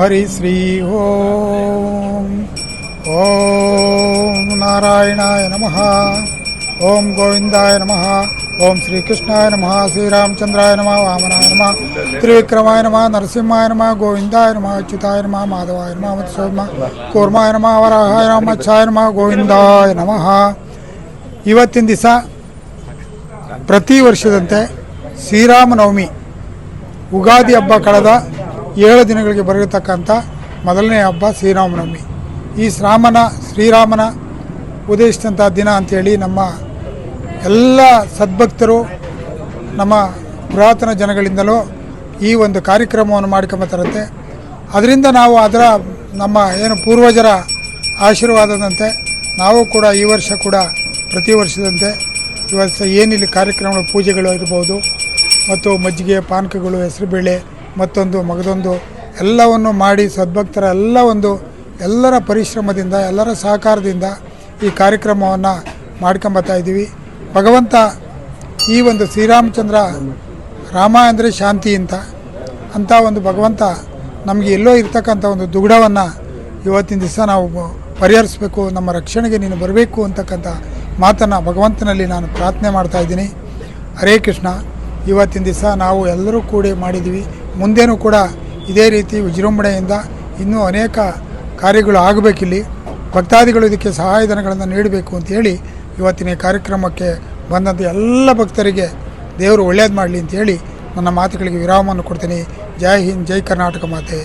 ಹರಿ ಶ್ರೀ ಓಂ. ಓಂ ನಾರಾಯಣಾಯ ನಮಃ. ಓಂ ಗೋವಿಂದಾಯ ನಮಃ. ಓಂ ಶ್ರೀಕೃಷ್ಣಾಯ ನಮಃ. ಶ್ರೀರಾಮಚಂದ್ರಾಯ ನಮಃ. ವಾಮನಾಯ ನಮಃ. ತ್ರಿವಿಕ್ರಮಾಯ ನಮಃ. ನರಸಿಂಹಾಯ ನಮಃ. ಗೋವಿಂದಾಯ ನಮಃ. ಅಚ್ಯುತಾಯ ನಮಃ. ಮಾಧವಾಯ ನಮಃ. ಮತ್ಸೋಮ ಕೂರ್ಮಾಯ ನಮಃ. ವರಾಹಾಯ ನಮಃ. ಅಚ್ಛಾಯ ನಮಃ. ಗೋವಿಂದಾಯ ನಮಃ. ಇವತ್ತಿನ ದಿವಸ ಪ್ರತಿ ವರ್ಷದಂತೆ ಶ್ರೀರಾಮನವಮಿ. ಉಗಾದಿ ಹಬ್ಬ ಕಳೆದ ಏಳು ದಿನಗಳಿಗೆ ಬರತಕ್ಕಂಥ ಮೊದಲನೇ ಹಬ್ಬ ಶ್ರೀರಾಮನವಮಿ. ಈ ಶ್ರಾಮನ ಶ್ರೀರಾಮನ ಉದಯಿಸಿದಂಥ ದಿನ ಅಂಥೇಳಿ ನಮ್ಮ ಎಲ್ಲ ಸದ್ಭಕ್ತರು, ನಮ್ಮ ಪುರಾತನ ಜನಗಳಿಂದಲೂ ಈ ಒಂದು ಕಾರ್ಯಕ್ರಮವನ್ನು ಮಾಡ್ಕೊಂಬತ್ತಾರಂತೆ ಅದರಿಂದ ನಾವು ಅದರ ನಮ್ಮ ಏನು ಪೂರ್ವಜರ ಆಶೀರ್ವಾದದಂತೆ ನಾವು ಕೂಡ ಈ ವರ್ಷ ಕೂಡ ಪ್ರತಿ ವರ್ಷದಂತೆ ಈ ವರ್ಷ ಏನಿಲ್ಲಿ ಕಾರ್ಯಕ್ರಮಗಳು, ಪೂಜೆಗಳು ಇರ್ಬೋದು ಮತ್ತು ಮಜ್ಜಿಗೆ, ಪಾನಕಗಳು, ಹೆಸರುಬೇಳೆ ಮತ್ತೊಂದು ಮಗದೊಂದು ಎಲ್ಲವನ್ನು ಮಾಡಿ ಸದ್ಭಕ್ತರ ಎಲ್ಲ ಒಂದು ಎಲ್ಲರ ಪರಿಶ್ರಮದಿಂದ, ಎಲ್ಲರ ಸಹಕಾರದಿಂದ ಈ ಕಾರ್ಯಕ್ರಮವನ್ನು ಮಾಡ್ಕೊಂಬತ್ತಾ ಇದ್ದೀವಿ. ಭಗವಂತ ಈ ಒಂದು ಶ್ರೀರಾಮಚಂದ್ರ ರಾಮ ಅಂದರೆ ಶಾಂತಿ ಅಂತ ಅಂಥ ಒಂದು ಭಗವಂತ ನಮಗೆ ಎಲ್ಲೋ ಇರ್ತಕ್ಕಂಥ ಒಂದು ದುಗುಡವನ್ನು ಇವತ್ತಿನ ದಿವಸ ನಾವು ಪರಿಹರಿಸಬೇಕು, ನಮ್ಮ ರಕ್ಷಣೆಗೆ ನೀನು ಬರಬೇಕು ಅಂತಕ್ಕಂಥ ಮಾತನ್ನು ಭಗವಂತನಲ್ಲಿ ನಾನು ಪ್ರಾರ್ಥನೆ ಮಾಡ್ತಾ ಇದ್ದೀನಿ. ಹರೇ ಕೃಷ್ಣ. ಇವತ್ತಿನ ದಿವಸ ನಾವು ಎಲ್ಲರೂ ಕೂಡಿ ಮಾಡಿದ್ದೀವಿ. ಮುಂದೇನೂ ಕೂಡ ಇದೇ ರೀತಿ ವಿಜೃಂಭಣೆಯಿಂದ ಇನ್ನೂ ಅನೇಕ ಕಾರ್ಯಗಳು ಆಗಬೇಕಿಲ್ಲಿ. ಭಕ್ತಾದಿಗಳು ಇದಕ್ಕೆ ಸಹಾಯಧನಗಳನ್ನು ನೀಡಬೇಕು ಅಂತೇಳಿ ಇವತ್ತಿನ ಕಾರ್ಯಕ್ರಮಕ್ಕೆ ಬಂದಂಥ ಎಲ್ಲ ಭಕ್ತರಿಗೆ ದೇವರು ಒಳ್ಳೇದು ಮಾಡಲಿ ಅಂತೇಳಿ ನನ್ನ ಮಾತುಗಳಿಗೆ ವಿರಾಮವನ್ನು ಕೊಡ್ತೀನಿ. ಜೈ ಹಿಂದ್, ಜೈ ಕರ್ನಾಟಕ ಮಾತೆ.